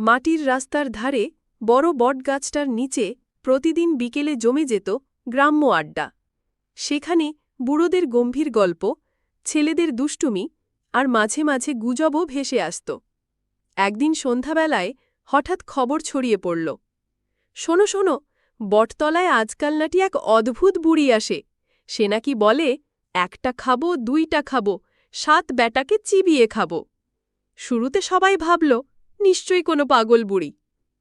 মাটির রাস্তার ধারে বড় বটগাছটার নিচে প্রতিদিন বিকেলে জমে যেত গ্রাম্য আড্ডা। সেখানে বুড়োদের গম্ভীর গল্প, ছেলেদের দুষ্টুমি আর মাঝে মাঝে গুজবও ভেসে আসত। একদিন সন্ধ্যাবেলায় হঠাৎ খবর ছড়িয়ে পড়ল। শোনো শোনো, বটতলায় আজকাল নাটি এক অদ্ভুত বুড়ি আসে। সে নাকি বলে, একটা খাব, দুইটা খাব, সাত ব্যাটাকে চিবিয়ে খাব। শুরুতে সবাই ভাবল নিশ্চয়ই কোনো পাগল বুড়ি।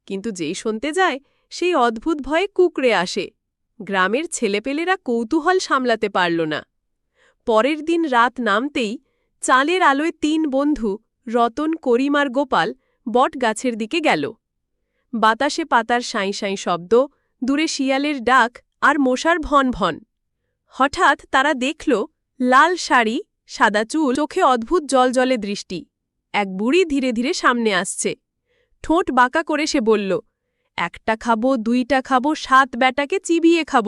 কিন্তু যেই শুনতে যায়, সেই অদ্ভুত ভয়ে কুকড়ে আসে। গ্রামের ছেলেপেলেরা কৌতূহল সামলাতে পারল না। পরের দিন রাত নামতেই চালের আলোয় তিন বন্ধু, রতন করিমার গোপাল, বট গাছের দিকে গেল। বাতাসে পাতার সাঁই সাঁই শব্দ, দূরে শিয়ালের ডাক আর মশার ভন ভন। হঠাৎ তারা দেখল, লাল শাড়ি, সাদা চুল, চোখে অদ্ভুত জলজলে দৃষ্টি। এক বুড়ি ধীরে ধীরে সামনে আসছে। ঠোঁট বাঁকা করে সে বলল, একটা খাব, দুইটা খাব, সাত ব্যাটাকে চিবিয়ে খাব।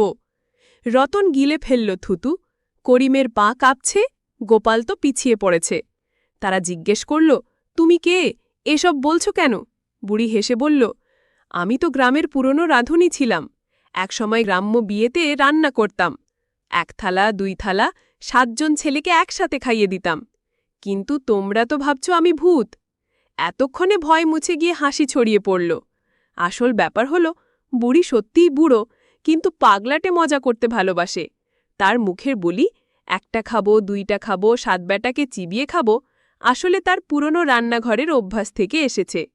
রতন গিলে ফেলল থুতু। করিমের পা কাঁপছে, গোপাল তো পিছিয়ে পড়েছে। তারা জিজ্ঞেস করল, তুমি কে? এসব বলছো কেন? বুড়ি হেসে বলল, আমি তো গ্রামের পুরনো রাঁধুনি ছিলাম। একসময় গ্রাম্য বিয়েতে রান্না করতাম। এক থালা, দুই থালা, সাতজন ছেলেকে একসাথে খাইয়ে দিতাম। কিন্তু তোমরা তো ভাবছ আমি ভূত। এতক্ষণে ভয় মুছে গিয়ে হাসি ছড়িয়ে পড়ল। আসল ব্যাপার হল, বুড়ি সত্যিই বুড়ো, কিন্তু পাগলাটে মজা করতে ভালোবাসে। তার মুখের বলি, একটা খাব, দুইটা খাব, সাত ব্যাটাকে চিবিয়ে খাব, আসলে তার পুরনো রান্নাঘরের অভ্যাস থেকে এসেছে।